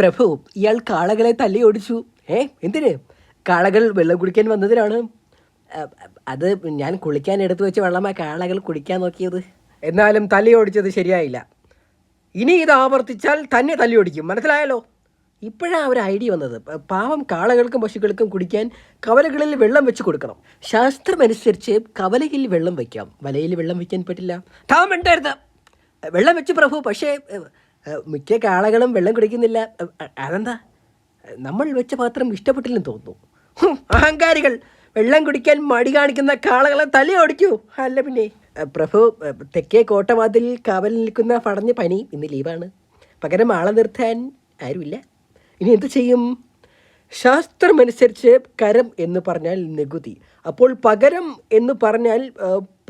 പ്രഭു ഇയാൾ കാളകളെ തല്ലി ഓടിച്ചു. ഏ എന്തിന്? കാളകൾ വെള്ളം കുടിക്കാൻ വന്നതിനാണ്. അത് ഞാൻ കുളിക്കാൻ എടുത്തു വെച്ച വെള്ളമാ കാളകൾ കുടിക്കാൻ നോക്കിയത്. എന്നാലും തല്ലി ഓടിച്ചത് ശരിയായില്ല. ഇനി ഇത് ആവർത്തിച്ചാൽ തന്നെ തല്ലി ഓടിക്കും. മനസ്സിലായല്ലോ? ഇപ്പോഴാണ് ഒരു ഐഡിയ വന്നത്. പാവം കാളകൾക്കും പശുക്കൾക്കും കുടിക്കാൻ കവലകളിൽ വെള്ളം വെച്ച് കൊടുക്കണം. ശാസ്ത്രമനുസരിച്ച് കവലയിൽ വെള്ളം വയ്ക്കാം. വലയിൽ വെള്ളം വയ്ക്കാൻ പറ്റില്ല. താൻ വെള്ളം വെച്ച് പ്രഭു പക്ഷേ മിക്ക കാളകളും വെള്ളം കുടിക്കുന്നില്ല. അതെന്താ? നമ്മൾ വെച്ച പാത്രം ഇഷ്ടപ്പെട്ടില്ലെന്ന് തോന്നുന്നു. അഹങ്കാരികൾ വെള്ളം കുടിക്കാൻ മടി കാണിക്കുന്ന കാളകളെ തലയോടിക്കൂ അല്ല പിന്നെ പ്രഭു തെക്കേ കോട്ടവാതിൽ കാവൽ നിൽക്കുന്ന പടഞ്ഞ പനി ഇന്ന് ലീവാണ്. പകരം ആളെ നിർത്താൻ ആരുമില്ല. ഇനി എന്തു ചെയ്യും? ശാസ്ത്രമനുസരിച്ച് കരം എന്ന് പറഞ്ഞാൽ നികുതി. അപ്പോൾ പകരം എന്ന് പറഞ്ഞാൽ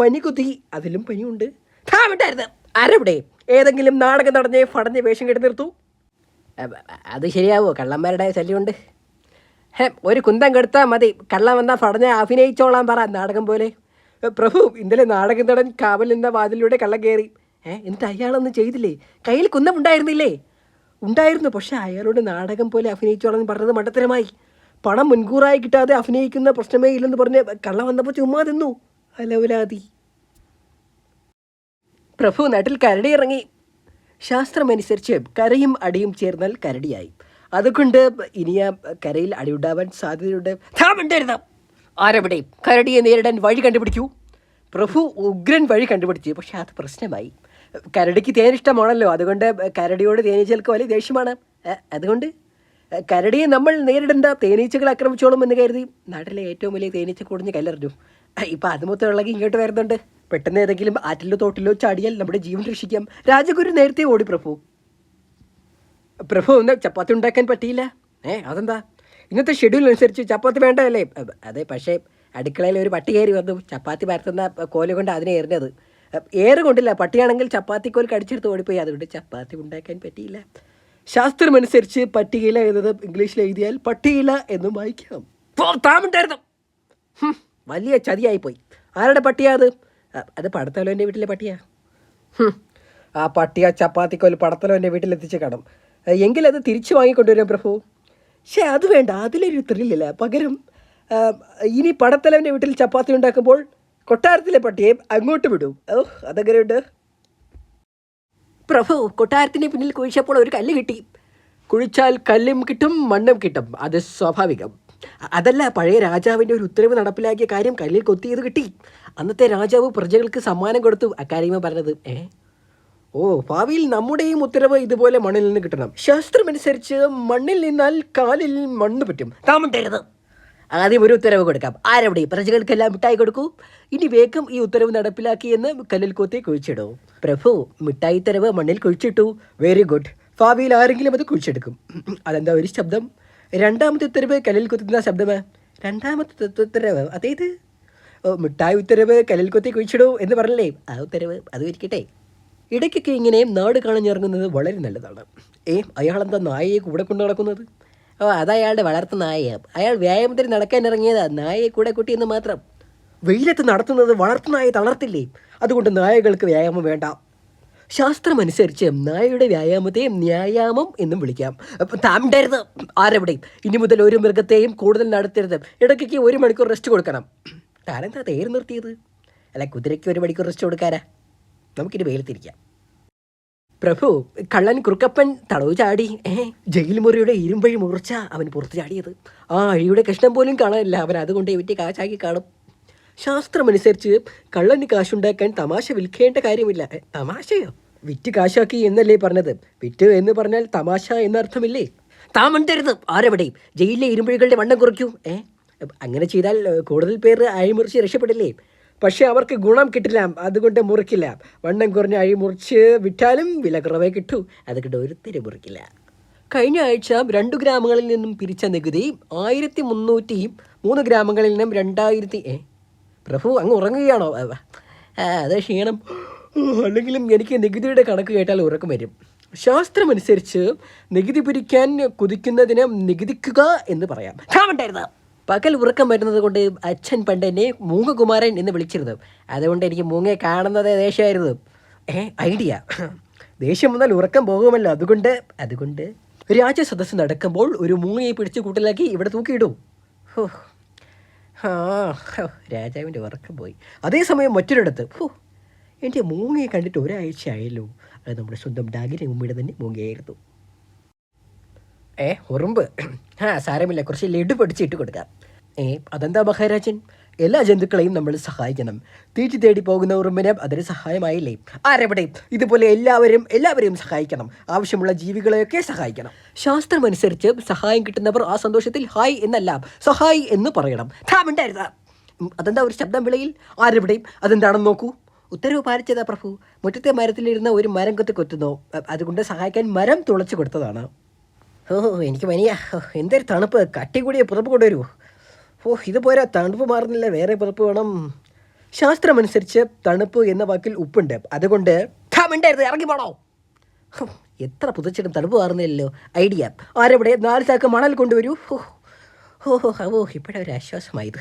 പനികുതി. അതിലും പനിയുണ്ട്. ധാമിട്ടായിരുന്നു ആരവിടെ? ഏതെങ്കിലും നാടകം നടഞ്ഞ് ഫടഞ്ഞ് വേഷം കെട്ടി നിർത്തു. അത് ശരിയാവോ? കള്ളന്മാരുടെ ശല്യമുണ്ട്. ഹേ ഒരു കുന്തം കെടുത്താൽ മതി. കള്ളം വന്നാൽ ഫടഞ്ഞ് അഭിനയിച്ചോളാൻ പറ നാടകം പോലെ. പ്രഭു ഇന്നലെ നാടകം നടൻ കാവൽ നിന്ന വാതിലൂടെ കള്ളം കയറി ഏ എന്നിട്ട് അയാളൊന്നും ചെയ്തില്ലേ? കയ്യിൽ കുന്തം ഉണ്ടായിരുന്നില്ലേ? ഉണ്ടായിരുന്നു പക്ഷെ അയാളോട് നാടകം പോലെ അഭിനയിച്ചോളാം പറഞ്ഞത് മണ്ടത്തരമായി. പണം മുൻകൂറായി കിട്ടാതെ അഭിനയിക്കുന്ന പ്രശ്നമേ ഇല്ലെന്ന് പറഞ്ഞ് കള്ളം വന്നപ്പോൾ ചുമ്മാ തിന്നു. അലവലാതി പ്രഭു നാട്ടിൽ കരടി ഇറങ്ങി ശാസ്ത്രമനുസരിച്ച് കരയും അടിയും ചേർന്നാൽ കരടിയായി. അതുകൊണ്ട് ഇനി ആ കരയിൽ അടിയുണ്ടാവാൻ സാധ്യതയുണ്ട്. ധാമുണ്ടായിരുന്ന ആരവിടെ? കരടിയെ നേരിടാൻ വഴി കണ്ടുപിടിക്കൂ. പ്രഭു ഉഗ്രൻ വഴി കണ്ടുപിടിച്ചു. പക്ഷെ അത് പ്രശ്നമായി. കരടിക്ക് തേനിഷ്ടമാണല്ലോ അതുകൊണ്ട് കരടിയോട് തേനീച്ചകൾക്ക് വലിയ ദേഷ്യമാണ്. അതുകൊണ്ട് കരടിയെ നമ്മൾ നേരിടേണ്ട തേനീച്ചകൾ ആക്രമിച്ചോളും എന്ന് കരുതി നാട്ടിലെ ഏറ്റവും വലിയ തേനീച്ച കുടിഞ്ഞ് കല്ലെറിഞ്ഞു. ഇപ്പം അത് മൊത്തം ഇളകി ഇങ്ങോട്ട് വരുന്നുണ്ട്. പെട്ടെന്ന് ഏതെങ്കിലും ആറ്റിലോ തോട്ടിലോ ചാടിയാൽ നമ്മുടെ ജീവൻ രക്ഷിക്കാം. രാജഗുരു നേരത്തെ ഓടി പ്രഭു. പ്രഭു ഒന്ന് ചപ്പാത്തി ഉണ്ടാക്കാൻ പറ്റിയില്ല. ഏ അതെന്താ? ഇന്നത്തെ ഷെഡ്യൂൾ അനുസരിച്ച് ചപ്പാത്തി വേണ്ടതല്ലേ? അല്ലേ അതെ പക്ഷേ അടുക്കളയിൽ ഒരു പട്ടി കയറി വന്നു. ചപ്പാത്തി പരത്തുന്ന കോൽ കൊണ്ട് അതിനെ എറിഞ്ഞത്. ഏറ് കൊണ്ടില്ല. പട്ടിയാണെങ്കിൽ ചപ്പാത്തി കോൽ കടിച്ചെടുത്ത് ഓടിപ്പോയി. അതുകൊണ്ട് ചപ്പാത്തി ഉണ്ടാക്കാൻ പറ്റിയില്ല. ശാസ്ത്രമനുസരിച്ച് പട്ടികയില എന്നത് ഇംഗ്ലീഷിൽ എഴുതിയാൽ പട്ടിയില എന്നും വായിക്കാം. താമുണ്ടായിരുന്നു. വലിയ ചതിയായിപ്പോയി. ആരുടെ പട്ടിയാ അത് പടത്തലോന്റെ വീട്ടിലെ പട്ടിയാ. ആ പട്ടിയ ചപ്പാത്തിക്കോൽ പടത്തലോന്റെ വീട്ടിലെത്തിച്ച് കാണും. എങ്കിൽ അത് തിരിച്ചു വാങ്ങിക്കൊണ്ടുവരാം പ്രഭു. പക്ഷേ അത് വേണ്ട. അതിലൊരു ത്രില്ലില്ല പകരം ഇനി പടത്തലവന്റെ വീട്ടിൽ ചപ്പാത്തി ഉണ്ടാക്കുമ്പോൾ കൊട്ടാരത്തിലെ പട്ടിയെ അങ്ങോട്ട് വിടും. ഓ അതെങ്ങനെയുണ്ട്? പ്രഭു കൊട്ടാരത്തിന് പിന്നിൽ കുഴിച്ചപ്പോൾ ഒരു കല്ല് കിട്ടി. കുഴിച്ചാൽ കല്ലും കിട്ടും മണ്ണും കിട്ടും. അത് സ്വാഭാവികം. അതല്ല പഴയ രാജാവിന്റെ ഒരു ഉത്തരവ് നടപ്പിലാക്കിയ കാര്യം കല്ലിൽ കൊത്തിയത് കിട്ടി. അന്നത്തെ രാജാവ് പ്രജകൾക്ക് സമ്മാനം കൊടുത്തു അക്കാര്യമ പറഞ്ഞത്. ഏ? ഓ ഭാവിയിൽ നമ്മുടെയും ഉത്തരവ് ഇതുപോലെ മണ്ണിൽ നിന്ന് കിട്ടണം. ശാസ്ത്രമനുസരിച്ച് മണ്ണിൽ നിന്നാൽ കാലിൽ മണ്ണ് പറ്റും. താമട്ടരുത് ആദ്യം ഒരു ഉത്തരവ് കൊടുക്കാം. ആരവിടെ? പ്രജകൾക്കെല്ലാം മിഠായി കൊടുക്കൂ. ഇനി വേഗം ഈ ഉത്തരവ് നടപ്പിലാക്കി നടപ്പിലാക്കിയെന്ന് കല്ലിൽ കൊത്തി കുഴിച്ചിടൂ. പ്രഭു മിഠായി തരവ് മണ്ണിൽ കുഴിച്ചിട്ടു. വെരി ഗുഡ് ഭാവിയിൽ ആരെങ്കിലും അത് കുഴിച്ചെടുക്കും. അതെന്താ ഒരു ശബ്ദം? രണ്ടാമത്തെ ഉത്തരവ് കല്ലിൽ കുത്തുന്ന ശബ്ദമേ. രണ്ടാമത്തെ ഉത്ത- ഉത്തരവ് ഓ മിഠായി ഉത്തരവ് കല്ലിൽ കുത്തി കുഴിച്ചിടൂ എന്ന് പറഞ്ഞില്ലേ? ആ ഉത്തരവ് അത് ഇരിക്കട്ടെ. ഇടയ്ക്കൊക്കെ ഇങ്ങനെ നാട് കാണഞ്ഞിറങ്ങുന്നത് വളരെ നല്ലതാണ്. ഏ അയാളെന്താ നായയെ കൂടെ കൊണ്ടു നടക്കുന്നത്? ഓ അതയാളുടെ വളർത്ത നായയാണ് അയാൾ വ്യായാമത്തിന് നടക്കാൻ ഇറങ്ങിയതാ നായയെ കൂടെ കൂട്ടിയെന്ന് മാത്രം. വെയിലത്ത് നടത്തുന്നത് വളർത്തു നായ തളർത്തില്ലേ? അതുകൊണ്ട് നായകൾക്ക് വ്യായാമം വേണ്ട. ശാസ്ത്രമനുസരിച്ച് നായയുടെ വ്യായാമത്തെ ന്യായാമം എന്നും വിളിക്കാം. താമിണ്ടരുത് ആരെവിടെ ഇനി മുതൽ ഒരു മൃഗത്തെയും കൂടുതൽ നടത്തരുത്. ഇടയ്ക്കൊക്കെ ഒരു മണിക്കൂർ റെസ്റ്റ് കൊടുക്കണം. താനെന്താ തേര് നിർത്തിയത്? അല്ല കുതിരയ്ക്ക് ഒരു മണിക്കൂർ റെസ്റ്റ് കൊടുക്കാരാ നമുക്കിനി വെയിലത്തിരിക്കാം. പ്രഭു കള്ളൻ കുറുക്കപ്പൻ തടവ് ചാടി ഏ ജയിൽ മുറിയുടെ ഇരുമ്പഴി മുറിച്ച അവൻ പുറത്ത് ചാടിയത്. ആ അഴിയുടെ കഷ്ണം പോലും കാണാനില്ല. അവൻ അതുകൊണ്ട് ഇവറ്റി കാശാക്കി കാണും. ശാസ്ത്രമനുസരിച്ച് കള്ളന് കാശുണ്ടാക്കാൻ തമാശ വിൽക്കേണ്ട കാര്യമില്ല. തമാശയോ? വിറ്റ് കാശാക്കി എന്നല്ലേ പറഞ്ഞത്? വിറ്റ് എന്ന് പറഞ്ഞാൽ തമാശ എന്നർത്ഥമില്ലേ? താമണ്ടരുത് ആരെവിടെയും. ജയിലിലെ ഇരുമ്പഴികളുടെ വണ്ണം കുറയ്ക്കൂ. ഏ അങ്ങനെ ചെയ്താൽ കൂടുതൽ പേർ അഴിമുറിച്ച് രക്ഷപ്പെടില്ലേ? പക്ഷേ അവർക്ക് ഗുണം കിട്ടില്ല. അതുകൊണ്ട് മുറിക്കില്ല. വണ്ണം കുറഞ്ഞ അഴിമുറിച്ച് വിറ്റാലും വില കുറവേ കിട്ടൂ. അതുകൊണ്ട് ഒരുത്തരും മുറിക്കില്ല. കഴിഞ്ഞ ആഴ്ച രണ്ടു ഗ്രാമങ്ങളിൽ നിന്നും പിരിച്ച നികുതി ആയിരത്തി മുന്നൂറ്റി മൂന്ന് ഗ്രാമങ്ങളിൽ നിന്നും രണ്ടായിരത്തി പ്രഭു അങ്ങ് ഉറങ്ങുകയാണോ? അത് ക്ഷീണം. അല്ലെങ്കിലും എനിക്ക് നികുതിയുടെ കണക്ക് കേട്ടാൽ ഉറക്കം വരും. ശാസ്ത്രമനുസരിച്ച് നികുതി പിരിക്കാൻ കുതിക്കുന്നതിന് നികുതിക്കുക എന്ന് പറയാം. കാമണ്ടായിരുന്നു പകൽ ഉറക്കം വരുന്നത് കൊണ്ട് അച്ഛൻ പണ്ട് എന്നെ മൂങ്ങകുമാരൻ എന്ന് വിളിച്ചിരുന്നു. അതുകൊണ്ട് എനിക്ക് മൂങ്ങയെ കാണുന്നത് ദേഷ്യമായിരുന്നു. ഏ ഐഡിയ. ദേഷ്യം വന്നാൽ ഉറക്കം പോകുമല്ലോ. അതുകൊണ്ട് അതുകൊണ്ട്. രാജസദസ്സ് നടക്കുമ്പോൾ ഒരു മൂങ്ങയെ പിടിച്ച് കൂട്ടിലാക്കി ഇവിടെ തൂക്കിയിടും. ഹോ ആ രാജാവിന്റെ ഉറക്കം പോയി. അതേസമയം മറ്റൊരിടത്ത് ഹോ എന്റെ മൂങ്ങയെ കണ്ടിട്ട് ഒരാഴ്ച ആയല്ലോ. അത് നമ്മുടെ സ്വന്തം ഡാഗിന്റെ ഉമ്മയുടെ തന്നെ മൂങ്ങയായിരുന്നു. ഏ ഉറുമ്പ്. ആ സാരമില്ല കുറച്ച് ലഡു പഠിച്ചിട്ട് കൊടുക്കാം. ഏ അതെന്താ മഹാരാജൻ? എല്ലാ ജന്തുക്കളെയും നമ്മൾ സഹായിക്കണം. തീറ്റി തേടി പോകുന്ന ഉറുമ്പിന് അതൊരു സഹായമായില്ലേ? ആരെവിടെ? ഇതുപോലെ എല്ലാവരും എല്ലാവരെയും സഹായിക്കണം. ആവശ്യമുള്ള ജീവികളെയൊക്കെ സഹായിക്കണം. ശാസ്ത്രമനുസരിച്ച് സഹായം കിട്ടുന്നവർ ആ സന്തോഷത്തിൽ ഹായ് എന്നല്ല സഹായ് എന്ന് പറയണം. ധാമുണ്ടായിരുന്ന അതെന്താ ഒരു ശബ്ദം വിളയിൽ? ആരെവിടെയും അതെന്താണെന്ന് നോക്കൂ. ഉത്തരവ് പാലിച്ചതാ പ്രഭു. മുറ്റത്തെ മരത്തിലിരുന്ന ഒരു മരം കൊത്തി കൊത്തുന്നു. അതുകൊണ്ട് സഹായിക്കാൻ മരം തുളച്ചു കൊടുത്തതാണ്. ഓ എനിക്ക് പനിയാ എന്തൊരു തണുപ്പ്. കട്ടി കൂടിയ പുതപ്പ് കൊണ്ടുവരൂ. ഓ ഇത് പോരാ തണുപ്പ് മാറുന്നില്ല വേറെ പുതപ്പ് വേണം ശാസ്ത്രമനുസരിച്ച് തണുപ്പ് എന്ന വാക്കിൽ ഉപ്പുണ്ട് അതുകൊണ്ട് ഠാമിണ്ടായിരുന്നു ഇറങ്ങി പോണോ എത്ര പുതച്ചിട്ടും തണുപ്പ് മാറുന്നില്ലല്ലോ ഐഡിയ ആരെവിടെ നാല് ചാക്ക് മണൽ കൊണ്ടുവരൂ ഓ ഓ ഓ ഇപ്പോഴൊരു ആശ്വാസമായത്